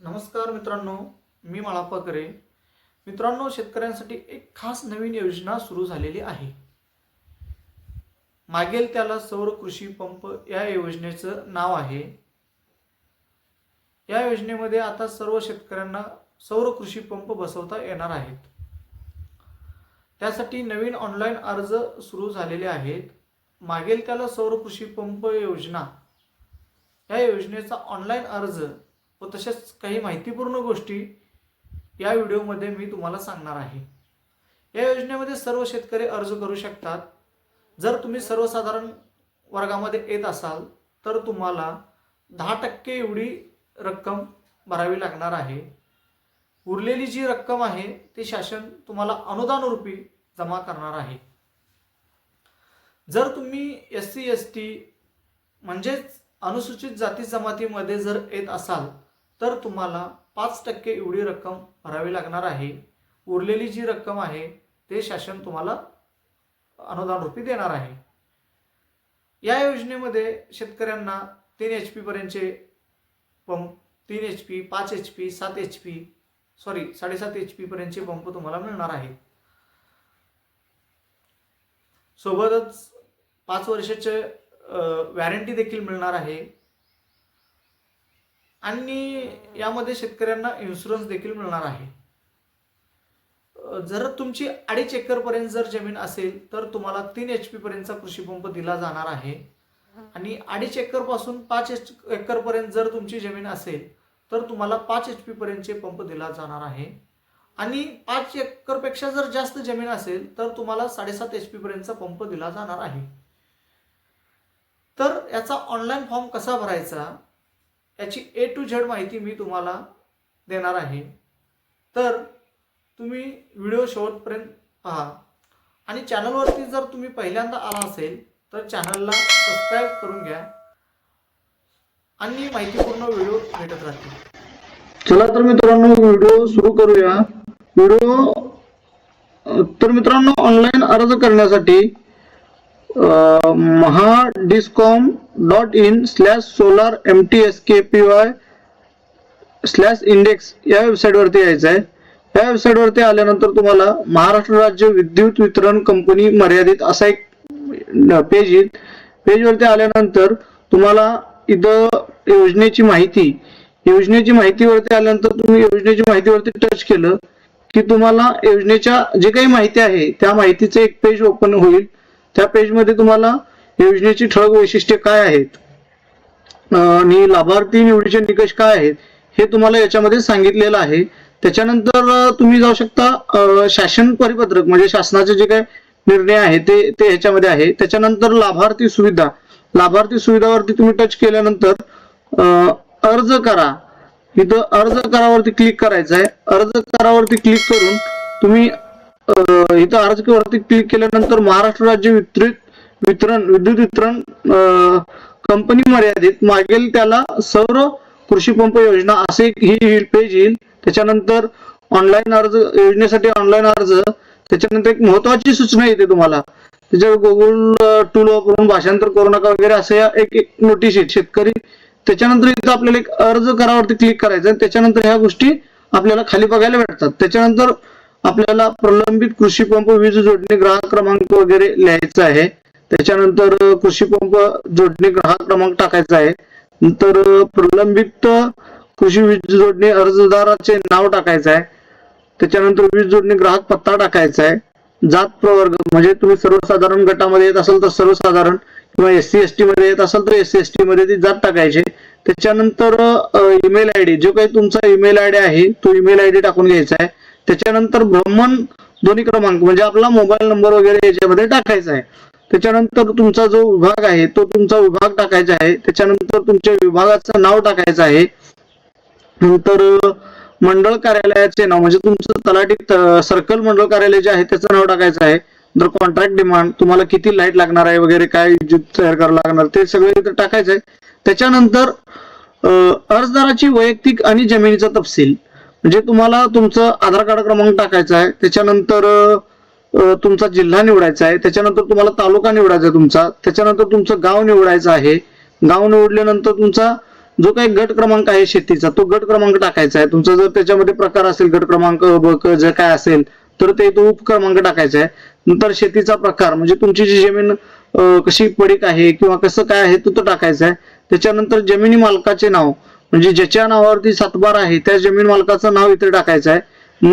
नमस्कार मित्रांनो मी माळाप्पा करे मित्रांनो शेतकऱ्यांसाठी एक खास नवीन योजना सुरू झालेली आहे. मागेल त्याला सौर कृषी पंप या योजनेचं नाव आहे. या योजनेमध्ये आता सर्व शेतकऱ्यांना सौर कृषी पंप बसवता येणार आहेत. त्यासाठी नवीन ऑनलाईन अर्ज सुरू झालेले आहेत. मागेल त्याला सौर कृषी पंप योजना. या योजनेचा ऑनलाईन अर्ज व तसेच काही माहितीपूर्ण गोष्टी या व्हिडिओमध्ये मी तुम्हाला सांगणार आहे. या योजनेमध्ये सर्व शेतकरी अर्ज करू शकतात. जर तुम्ही सर्वसाधारण वर्गामध्ये येत असाल तर तुम्हाला दहा टक्के एवढी रक्कम भरावी लागणार आहे. उरलेली जी रक्कम आहे ती शासन तुम्हाला अनुदानरूपी जमा करणार आहे. जर तुम्ही एस सी एस टी म्हणजेच अनुसूचित जाती जमातीमध्ये जर येत असाल तर तुम्हाला पाच टक्के एवढी रक्कम भरावी लागणार आहे. उरलेली जी रक्कम आहे ते शासन तुम्हाला अनुदान रूपी देणार आहे. या योजनेमध्ये शेतकऱ्यांना तीन एच पीपर्यंतचे पंप तीन एच पी पाच एच पी सात एच पी सॉरी साडेसात एच पीपर्यंतचे पंप तुम्हाला मिळणार आहेत. सोबतच पाच वर्षाचे वॅरंटी देखील मिळणार आहे. आणि यामध्ये शेतकऱ्यांना इन्शुरन्स देखील मिळणार आहे. जर तुमची अडीच एकरपर्यंत जर जमीन असेल तर तुम्हाला तीन एच पीपर्यंतचा कृषी पंप दिला जाणार आहे. आणि अडीच एकरपासून पाच एच एकरपर्यंत जर तुमची जमीन असेल तर तुम्हाला पाच एच पीपर्यंतचे पंप दिला जाणार आहे. आणि पाच एकरपेक्षा जर जास्त जमीन असेल तर तुम्हाला साडेसात एच पीपर्यंतचा पंप दिला जाणार आहे. तर याचा ऑनलाईन फॉर्म कसा भरायचा? याची ए टू झेड माहिती मी तुम्हाला देणार आहे. तर तुम्ही व्हिडिओ शेवटपर्यंत पहा. आणि चॅनलवरती जर तुम्ही पहिल्यांदा आला असेल तर चॅनलला सबस्क्राईब करून घ्या. आणि माहितीपूर्ण व्हिडिओ भेटत राहतील. चला तर मित्रांनो व्हिडिओ सुरू करूया. व्हिडिओ तर मित्रांनो ऑनलाईन अर्ज करण्यासाठी Maha discom dot in slash solar M T S K P Y slash index या वेबसाईटवरती यायचं आहे या वेबसाईटवरती आल्यानंतर तुम्हाला महाराष्ट्र राज्य विद्युत वितरण कंपनी मर्यादित असा एक पेज येईल. पेजवरती आल्यानंतर तुम्हाला इथं योजनेची माहिती योजनेची माहितीवरती आल्यानंतर तुम्ही योजनेची माहितीवरती टच केलं की तुम्हाला योजनेच्या जे काही माहिती आहे त्या माहितीचं एक पेज ओपन होईल. त्या पेजमध्ये तुम्हाला योजनेची ठळक वैशिष्ट्ये काय आहेत? आणि लाभार्थी निवडीचे निकष काय आहेत? हे तुम्हाला याच्यामध्ये सांगितलेलं आहे. त्याच्यानंतर तुम्ही जाऊ शकता शासन परिपत्रक म्हणजे शासनाचे जे काही निर्णय आहे ते ते ह्याच्यामध्ये आहे. त्याच्यानंतर लाभार्थी सुविधा. लाभार्थी सुविधावरती तुम्ही टच केल्यानंतर अर्ज करा. इथं अर्ज करावरती क्लिक करायचं आहे अर्ज करावरती क्लिक करून तुम्ही इथं अर्ज वरती क्लिक केल्यानंतर महाराष्ट्र राज्य वितरित वितरण विद्युत वितरण कंपनी मर्यादित मागेल त्याला सौर कृषी पंप योजना असे एक ही पेज येईल. त्याच्यानंतर ऑनलाईन अर्ज योजनेसाठी ऑनलाईन अर्ज त्याच्यानंतर एक महत्वाची सूचना येते तुम्हाला. त्याच्यावर गुगल टूल वापरून भाषांतर करू नका वगैरे असं या एक एक नोटीस येईल शेतकरी. त्याच्यानंतर इथं आपल्याला एक अर्ज करावरती क्लिक करायचं त्याच्यानंतर ह्या गोष्टी आपल्याला खाली बघायला भेटतात. त्याच्यानंतर आपल्याला प्रलंबित कृषी पंप वीज जोडणी ग्राहक क्रमांक वगैरे लिहायचा आहे. त्याच्यानंतर कृषी पंप जोडणी ग्राहक क्रमांक टाकायचा आहे. नंतर प्रलंबित कृषी वीज जोडणी अर्जदाराचे नाव टाकायचं आहे. त्याच्यानंतर वीज जोडणी ग्राहक पत्ता टाकायचा आहे. जात प्रवर्ग म्हणजे तुम्ही सर्वसाधारण गटामध्ये येत असाल तर सर्वसाधारण किंवा एस सी एस टी मध्ये येत असाल तर एस सी एस टी मध्ये ती जात टाकायची. त्याच्यानंतर ईमेल आय डी जो काही तुमचा ईमेल आय डी आहे तो ईमेल आय डी टाकून घ्यायचा आहे. त्याच्यानंतर भ्रमण ध्वनी क्रमांक म्हणजे आपला मोबाईल नंबर वगैरे याच्यामध्ये टाकायचा आहे. त्याच्यानंतर तुमचा जो विभाग आहे तो तुमचा विभाग टाकायचा आहे. त्याच्यानंतर तुमच्या विभागाचं नाव टाकायचं आहे. नंतर मंडळ कार्यालयाचे नाव म्हणजे तुमचं तलाठी सर्कल मंडळ कार्यालय जे आहे त्याचं नाव टाकायचं आहे. नंतर कॉन्ट्रॅक्ट डिमांड तुम्हाला किती लाइट लागणार आहे वगैरे काय विद्युत तयार करावं लागणार ते सगळे इथं टाकायचं आहे. त्याच्यानंतर अर्जदाराची वैयक्तिक आणि जमिनीचा तपशील. म्हणजे तुम्हाला तुमचं आधार कार्ड क्रमांक टाकायचा आहे त्याच्यानंतर तुमचा जिल्हा निवडायचा आहे त्याच्यानंतर तुम्हाला तालुका निवडायचा आहे तुमचा त्याच्यानंतर तुमचं गाव निवडायचं आहे. गाव निवडल्यानंतर तुमचा जो काही गट क्रमांक आहे शेतीचा तो गट क्रमांक टाकायचा आहे. तुमचा जर त्याच्यामध्ये प्रकार असेल गट क्रमांक ब जर काय असेल तर ते तो उपक्रमांक टाकायचा आहे. नंतर शेतीचा प्रकार म्हणजे तुमची जी जमीन कशी पडीक आहे किंवा कसं काय आहे तो तो टाकायचा आहे. त्याच्यानंतर जमिनी मालकाचे नाव म्हणजे ज्याच्या नावावरती सातबार आहे त्या जमीन मालकाचं नाव इथे टाकायचं आहे.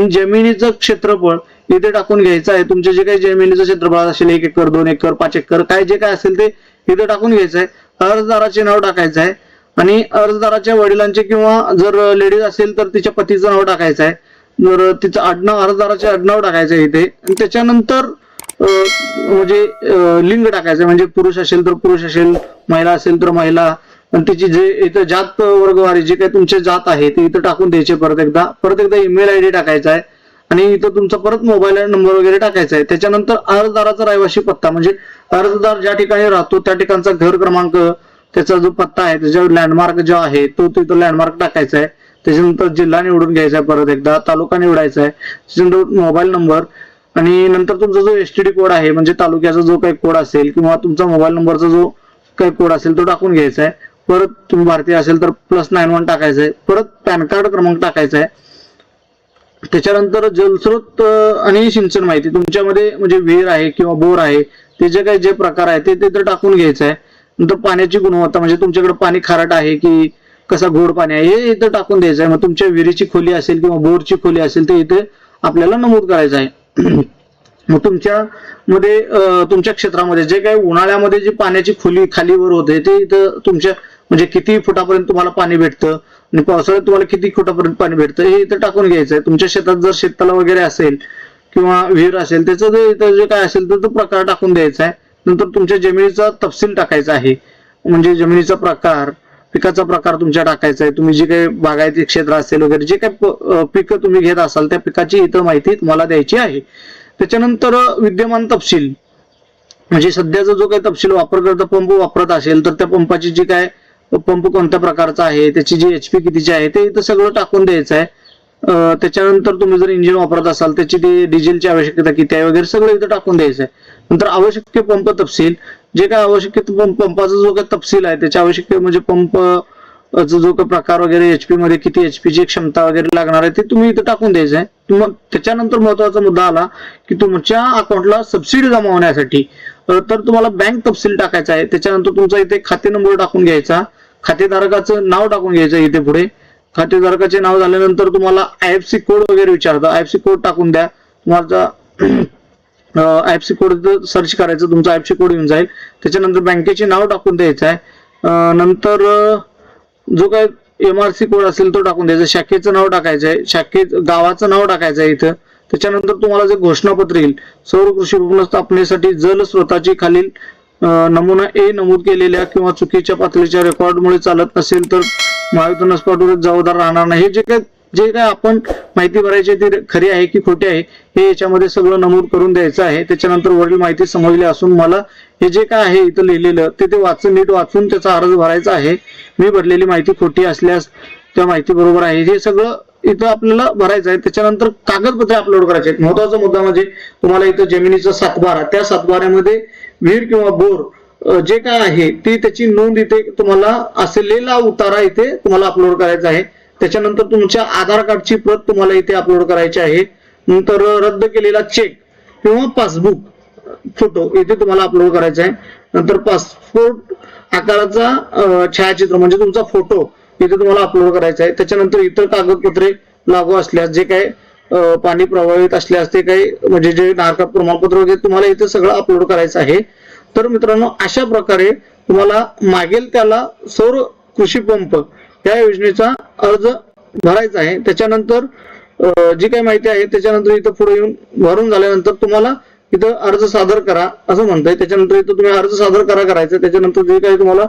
जमिनीचं क्षेत्रफळ इथे टाकून घ्यायचं आहे. तुमचे जे काही जमिनीचं क्षेत्रफळ असेल एक एकर दोन एकर पाच एकर काय जे काय असेल ते इथे टाकून घ्यायचं आहे. अर्जदाराचे नाव टाकायचं आहे. आणि अर्जदाराच्या वडिलांचे किंवा जर लेडीज असेल तर तिच्या पतीचं नाव टाकायचं आहे. जर तिचं आडनाव अर्जदाराचे आडनाव टाकायचं आहे इथे. त्याच्यानंतर म्हणजे लिंग टाकायचं आहे. म्हणजे पुरुष असेल तर पुरुष असेल महिला असेल तर महिला पण त्याची जे इथं जात वर्गवारी जे काही तुमचे जात आहे ते इथं टाकून द्यायचे परत एकदा. परत एकदा ईमेल आय डी टाकायचा आहे. आणि इथं तुमचा परत मोबाईल नंबर वगैरे टाकायचा आहे. त्याच्यानंतर अर्जदाराचा रहिवासी पत्ता म्हणजे अर्जदार ज्या ठिकाणी राहतो त्या ठिकाणचा घर क्रमांक त्याचा जो पत्ता आहे त्याच्यावर लँडमार्क जो आहे तो तिथं लँडमार्क टाकायचा आहे. त्याच्यानंतर जिल्हा निवडून घ्यायचा आहे परत एकदा. तालुका निवडायचा आहे. त्याच्यानंतर मोबाईल नंबर आणि नंतर तुमचा जो एस टी डी कोड आहे म्हणजे तालुक्याचा जो काही कोड असेल किंवा तुमचा मोबाईल नंबरचा जो काही कोड असेल तो टाकून घ्यायचा आहे. परत तुम्ही भारतीय असेल तर प्लस नाईन वन टाकायचं आहे परत पॅन कार्ड क्रमांक टाकायचा आहे त्याच्यानंतर जलस्रोत आणि सिंचन माहिती. तुमच्यामध्ये म्हणजे विहीर आहे किंवा बोर आहे ते जे काही जे प्रकार आहे ते तिथं टाकून घ्यायचं आहे नंतर पाण्याची गुणवत्ता म्हणजे तुमच्याकडे पाणी खारट आहे की कसा गोड पाणी आहे हे इथं टाकून द्यायचं आहे मग तुमच्या विहिरीची खोली असेल किंवा बोरची खोली असेल ते इथे आपल्याला नमूद करायचं आहे. मग तुमच्या मध्ये तुमच्या क्षेत्रामध्ये जे काही उन्हाळ्यामध्ये जी पाण्याची खोली खालीवर होते ते इथं तुमच्या म्हणजे किती फुटापर्यंत तुम्हाला पाणी भेटतं? आणि पावसाळ्यात तुम्हाला किती फुटापर्यंत पाणी भेटतं? हे इथं टाकून घ्यायचं आहे तुमच्या शेतात जर शेताला वगैरे असेल किंवा विहीर असेल त्याचं जे इथं जे काय असेल तर तो प्रकार टाकून द्यायचा आहे नंतर तुमच्या जमिनीचा तपशील टाकायचा आहे. म्हणजे जमिनीचा प्रकार पिकाचा प्रकार तुमच्या टाकायचा आहे. तुम्ही जे काही बागायती क्षेत्र असेल वगैरे जे काही पिक पिकं तुम्ही घेत असाल त्या पिकाची इथं माहिती तुम्हाला द्यायची आहे. त्याच्यानंतर विद्यमान तपशील. म्हणजे सध्याचा जो काही तपशील वापरकर्ता पंप वापरत असेल तर त्या पंपाची जी काय पंप कोणत्या प्रकारचा आहे त्याची जी एचपी कितीची आहे ते इथं सगळं टाकून द्यायचं आहे त्याच्यानंतर तुम्ही जर इंजिन वापरत असाल त्याची ती डिझेलची आवश्यकता किती आहे वगैरे सगळं इथं टाकून द्यायचं आहे नंतर आवश्यक पंप तपशील. जे काय आवश्यक पंपाचा जो काही तपशील आहे त्याच्या आवश्यक म्हणजे पंप जो काही प्रकार वगैरे एचपी मध्ये किती एचपी ची क्षमता वगैरे लागणार आहे ते तुम्ही इथं टाकून द्यायचं आहे मग त्याच्यानंतर महत्त्वाचा मुद्दा आला की तुमच्या अकाउंटला सबसिडी जमा होण्यासाठी तर तुम्हाला बँक तपशील टाकायचा आहे. त्याच्यानंतर तुमचा इथे खाते नंबर टाकून घ्यायचा. खातेधारकाचं नाव टाकून घ्यायचं इथे पुढे. खातेधारकाचे नाव झाल्यानंतर तुम्हाला आय एफ सी कोड वगैरे विचारतं आय एफ सी कोड टाकून द्या. तुम्हाला I F C code search करायचं तुमचा आय एफ सी कोड येऊन जाईल. त्याच्यानंतर बँकेचे नाव टाकून द्यायचं आहे. नंतर जो काय एम आर सी कोड असेल तो टाकून द्यायचा. शाखेचं नाव टाकायचं आहे. शाखे गावाचं नाव टाकायचं आहे इथं. त्याच्यानंतर तुम्हाला जे घोषणापत्र येईल सौर कृषी उपक्रम स्थापनेसाठी जल स्वतःची खालील नमुना ए नमूद केलेल्या किंवा चुकीच्या पातळीच्या रेकॉर्डमुळे चालत नसेल तर महावितरण स्पॉटवर जबाबदार राहणार नाही. जे काय जे काय आपण माहिती भरायची ती खरी आहे की खोटी आहे हे याच्यामध्ये सगळं नमूद करून द्यायचं आहे. त्याच्यानंतर वरील माहिती समजली असून मला हे जे काय आहे इथं लिहिलेलं ते ते वाचून नीट वाचून त्याचा अर्ज भरायचा आहे. मी भरलेली माहिती खोटी असल्यास त्या माहिती बरोबर आहे. हे सगळं इथं आपल्याला भरायचं आहे. त्याच्यानंतर कागदपत्रे अपलोड करायचे आहेत. महत्त्वाचा मुद्दा म्हणजे तुम्हाला इथं जमिनीचा सातबारा त्या सातबाऱ्यामध्ये विहीर किंवा बोर जे काय आहे ती त्याची नोंद इथे तुम्हाला असलेला उतारा इथे तुम्हाला अपलोड करायचा आहे. त्याच्यानंतर तुमच्या आधार कार्डची प्रत तुम्हाला इथे अपलोड करायची आहे. नंतर रद्द केलेला चेक किंवा पासबुक फोटो इथे तुम्हाला अपलोड करायचा आहे. नंतर पासपोर्ट आकाराचा छायाचित्र म्हणजे तुमचा फोटो इथे तुम्हाला अपलोड करायचा आहे. त्याच्यानंतर इतर कागदपत्रे लागू असल्यास जे काय पाणी प्रभावित असल्यास ते काही म्हणजे जे नारका प्रमाणपत्र वगैरे तुम्हाला इथे सगळं अपलोड करायचं आहे. तर मित्रांनो अशा प्रकारे तुम्हाला मागेल त्याला सौर कृषी पंप या योजनेचा अर्ज भरायचा आहे. त्याच्यानंतर जी काही माहिती आहे त्याच्यानंतर इथं पुढे येऊन भरून झाल्यानंतर तुम्हाला इथं अर्ज सादर करा असं म्हणतंय. त्याच्यानंतर इथं तुम्ही अर्ज सादर करा करायचं. त्याच्यानंतर जे काही तुम्हाला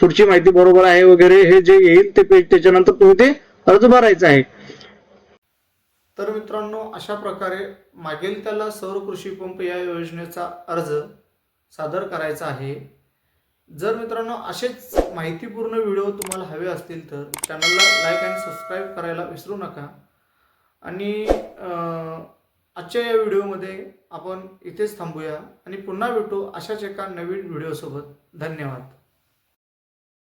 पुढची माहिती बरोबर आहे वगैरे हे जे येईल ते पेज त्याच्यानंतर तुम्ही ते अर्ज भरायचा आहे. तर मित्रांनो अशा प्रकारे मागेल त्याला सौर कृषी पंप या योजनेचा अर्ज सादर करायचा आहे. जर मित्रांनो असेच माहितीपूर्ण व्हिडिओ तुम्हाला हवे असतील तर चॅनलला लाईक आणि सबस्क्राईब करायला विसरू नका. आणि आजच्या या व्हिडिओमध्ये आपण इथेच थांबूया आणि पुन्हा भेटू अशाच एका नवीन व्हिडिओसोबत. धन्यवाद.